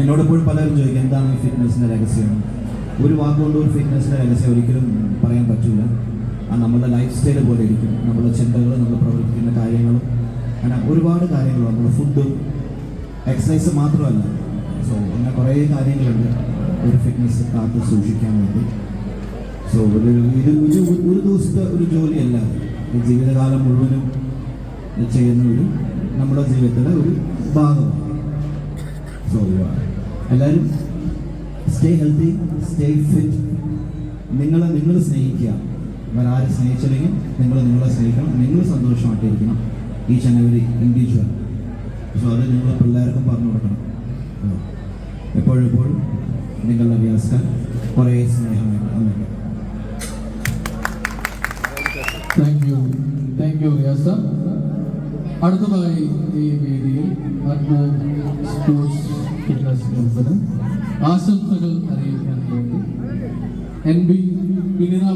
എന്നോട് എപ്പോഴും പലരും ചോദിക്കും എന്താണ് ഈ ഫിറ്റ്നസിന്റെ രഹസ്യം? ഒരു വാക്കുകൊണ്ട് ഒരു ഫിറ്റ്നസിന്റെ രഹസ്യം ഒരിക്കലും പറയാൻ പറ്റില്ല ആ നമ്മുടെ ലൈഫ് സ്റ്റൈൽ പോലെ ഇരിക്കും. നമ്മുടെ ചിന്തകൾ നമ്മൾ പ്രവർത്തിക്കുന്ന കാര്യങ്ങളും അങ്ങനെ ഒരുപാട് കാര്യങ്ങൾ നമ്മുടെ ഫുഡും എക്സസൈസ് മാത്രമല്ല. സോ അങ്ങനെ കുറേ കാര്യങ്ങളുണ്ട് ഒരു ഫിറ്റ്നസ് കാത്തു സൂക്ഷിക്കാൻ വേണ്ടി. സോ ഒരു ഇത് ഒരു ഒരു ദിവസത്തെ ഒരു ജോലിയല്ല. ജീവിതകാലം മുഴുവനും ചെയ്യുന്ന ഒരു നമ്മുടെ ജീവിതത്തിലെ ഒരു ഭാഗമാണ്. സോ എല്ലാവരും സ്റ്റേ ഹെൽത്തി സ്റ്റേ ഫിറ്റ് നിങ്ങളെ നിങ്ങൾ സ്നേഹിക്കുക. വേറെ സ്നേഹിച്ചില്ലെങ്കിൽ നിങ്ങൾ നിങ്ങളെ സ്നേഹിക്കണം. നിങ്ങൾ സന്തോഷമായിട്ടിരിക്കണം. ആൻഡ് എവരി ഇൻഡിവിജ്വൽ സോ അത് നിങ്ങളെ പിള്ളേർക്കും പറഞ്ഞു കൊടുക്കണം. ഉം. എപ്പോഴും എപ്പോഴും നിങ്ങളുടെ വ്യാസ്കാൻ കുറേ സ്നേഹമായിട്ട് thank you thank you Riyas അടുത്തതായി ഈ വേദിയിൽ സ്പോർട്സ് ക്ലബിന് ആശംസകൾ അറിയിക്കാൻ വേണ്ടി. N B Vinitha